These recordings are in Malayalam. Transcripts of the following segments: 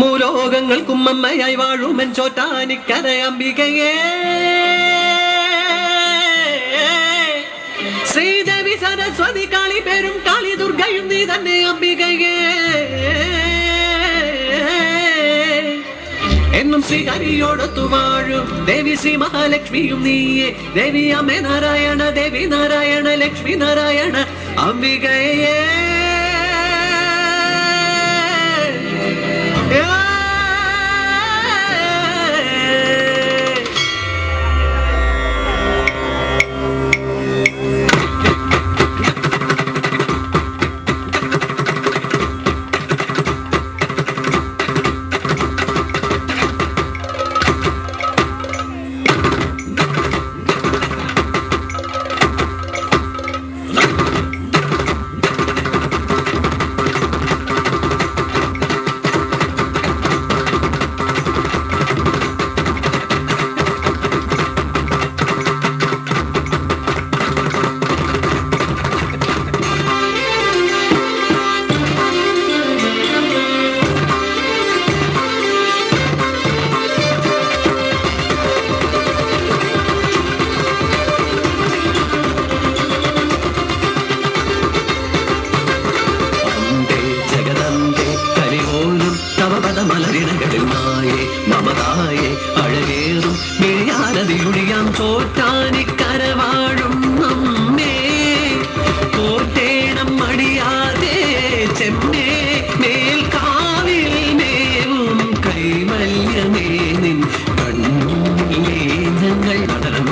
മൂലോകങ്ങൾക്കും അമ്മയായി വാഴുമൻ ചോറ്റാനിക്കര അംബികയേ. ശ്രീദേവി സരസ്വതി കാളി പേരും കാളി ദുർഗയും നീ തന്നെ അംബികയെ. എന്നും ശ്രീഹരിയോടൊത്തു വാഴും. ദേവി ശ്രീ മഹാലക്ഷ്മിയും നീയെ. ദേവി അമ്മ നാരായണ ദേവി നാരായണ ലക്ഷ്മി നാരായണ അംബികയേ. മായേ മമതായേ അഴകേറും. തോറ്റാനി കരവാഴും നമ്മേ കോട്ടേണം മടിയാതെ ചെമ്മേ. മേൽക്കാവിൽ മേവും കൈമല്യമേ നിൻ കണ്ണുമില്ലേ ഞങ്ങൾ പടരം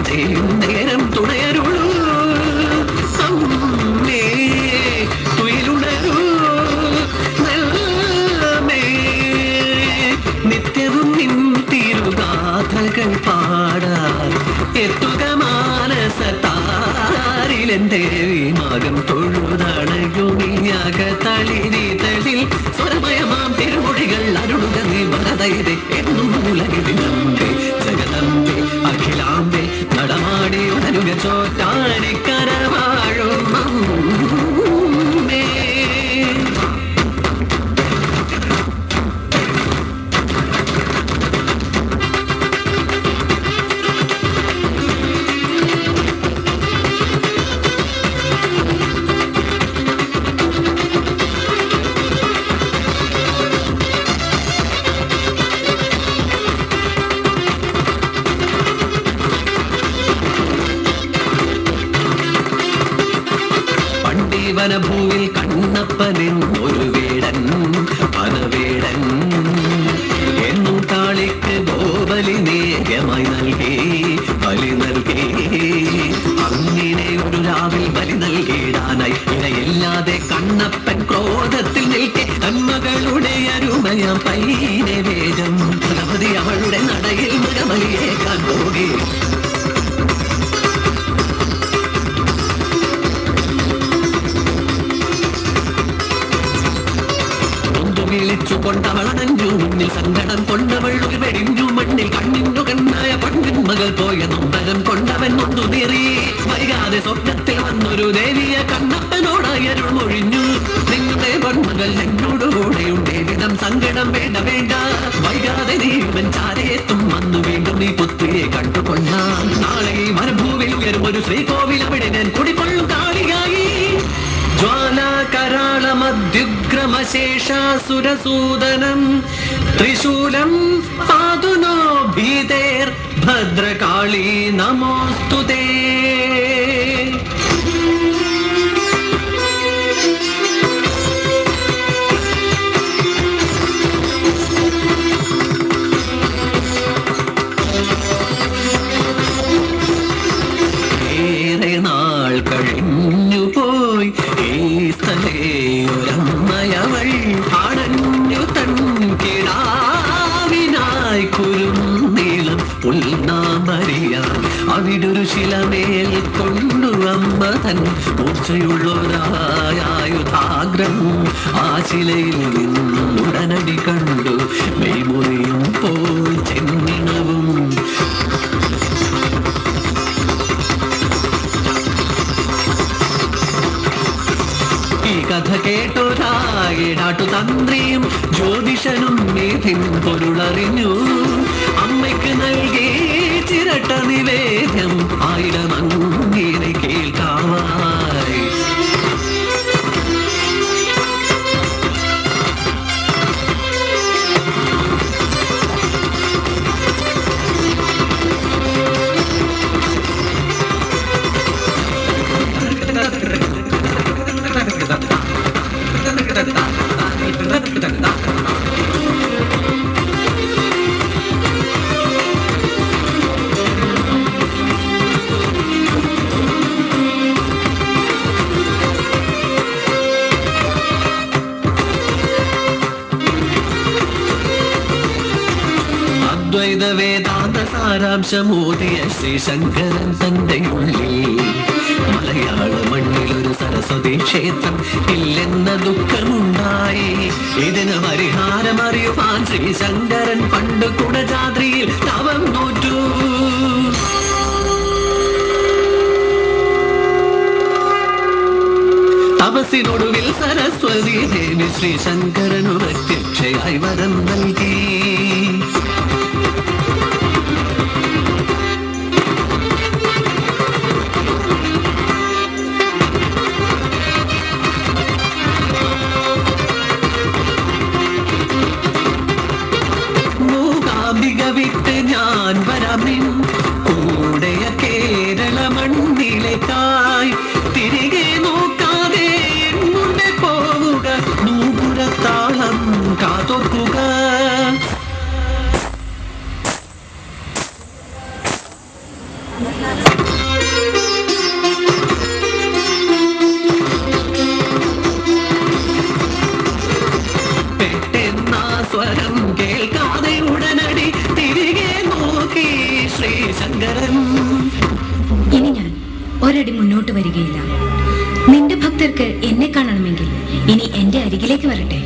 താരിലെന്റെ മകം തൊഴുതണയുമിയാക തളിരിതളിൽ സ്വരമയമാം തിരുമൊഴികൾ അരുളുക നീ വരതയുടെ എന്നും ഉലകിലിനമ്പേ ജഗദമ്പേ അഖിലാമ്പേ നടമാടി ഉണരുക ചോറ്റാനിക്കരവാഴും പണ്ടീവനഭൂവിൽ കണ്ണപ്പനെ ഒരു വേടൻ പനവേടൻ കൊണ്ടവളണഞ്ഞു മുന്നിൽ സങ്കടം കൊണ്ടവൾ വെടിഞ്ഞു മണ്ണിൽ കണ്ണിന്നു കണ്ണായ പണ്ണിൻ മകൾ പോയ നൊമ്പരം കൊണ്ടവൻ ഒന്നു നേറി വൈകാതെ സ്വപ്നത്തിൽ വന്നൊരു ദേവിയെ കണ്ണപ്പനോടായി അരുൾ മൊഴിഞ്ഞു നിങ്ങളുടെ പൊന്മകൾ എന്നോട് കൂടെയുണ്ടേ വിധം സങ്കടം വേണ്ട വേണ്ട. വൈകാതെ നീവൻ ചാരയെത്തും വന്നു വീണ്ടും നീ പുത്രിയെ കണ്ടുകൊണ്ടാം നാളെ മരുഭൂവിൽ ഉയരും ഒരു ശ്രീകോവിൽ അവിടെ ഞാൻ കുടിക്കൊള്ളും കാളിയായി ജ്വാലാകരാളമദ്യുഗ്രമശേഷാസുരസൂദനം. ത്രിശൂലം പാതുനോ ഭീതേർ ഭദ്രകാളി നമോസ്തു മൂർച്ചയുള്ളൊരായുധാഗ്രം ആ ശിലയിൽ നിന്നും ഉടനടി കണ്ടു. മെയ്മുറിയും പോയി ചെന്നിണവും. കഥ കേട്ടൊരായിടാട്ടു തന്ത്രിയും ജ്യോതിഷനും മേധിൻ പൊരുളറിഞ്ഞു. അമ്മയ്ക്ക് നൽകി ചിരട്ട നിവേദ്യം ആയിരം വേദാന്ത സാരാംശമോദിയ ശ്രീശങ്കരൻ തന്റെ ഉള്ളിൽ. മലയാള മണ്ണിൽ ഒരു സരസ്വതി ക്ഷേത്രം ഇല്ലെന്ന ദുഃഖമുണ്ടായി. ഇതിന് പരിഹാരം അറിയുവാൻ ശ്രീശങ്കരൻ പണ്ട് കുടജാദ്രിയിൽ തവം നോറ്റു തപസ്സിനൊടുവിൽ സരസ്വതി ദേവി ശ്രീ ശങ്കരനു പ്രത്യക്ഷയായി വരം നൽകി. ഞാൻ വരാമിൻ. കൂടെയ കേരള മണ്ണിലെ തായ്. തിരികെ നോക്കാതെ മുന്നേ പോവുക. നൂപുരത്താളം കാതോർക്കുക. പെട്ടെന്ന മുന്നോട്ട് വരികയില്ല. നിന്റെ ഭക്തർക്ക് എന്നെ കാണണമെങ്കിൽ ഇനി എന്റെ അരികിലേക്ക് വരട്ടെ.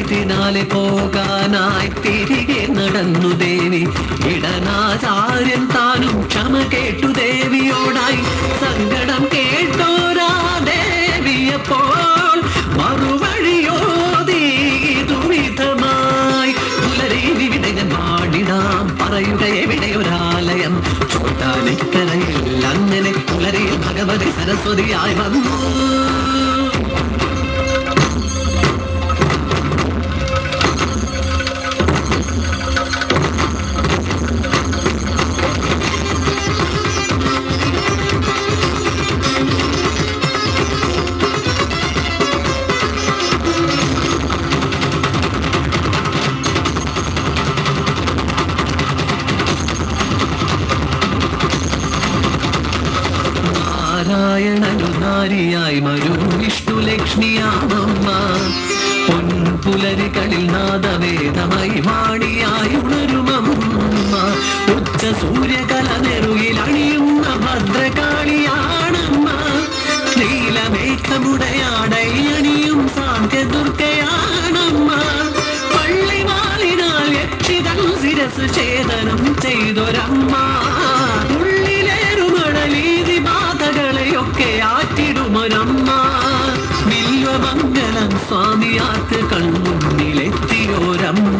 ഇതിനാലെ പോകാനായി തിരികെ നടന്നു ദേവി. സരസ്വതിയായി വന്നു നാരിയായി മരു. വിഷ്ണു ലക്ഷ്മിയാമമ്മ പൊൻപുലരികളിൽ നാദവേദമായി വാണിയായി ഉണരുമമ്മ. ഉച്ച സൂര്യകല നെറുകിൽ അണിയുന്ന ഭദ്രകാളിയാണമ്മ. നീലമേഘമുടയാടൈ അണിയും സാന്ധ്യദുർഗയാണമ്മ പള്ളിമാലിനാൽ യക്ഷിതൻ ശിരസ് ഛേദനം ചെയ്തൊരമ്മ. ഉള്ളിലേറുമണലീതി സ്വാമിയാക്ക് കൺമുന്നിലെത്തിയോരമ്മ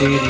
city.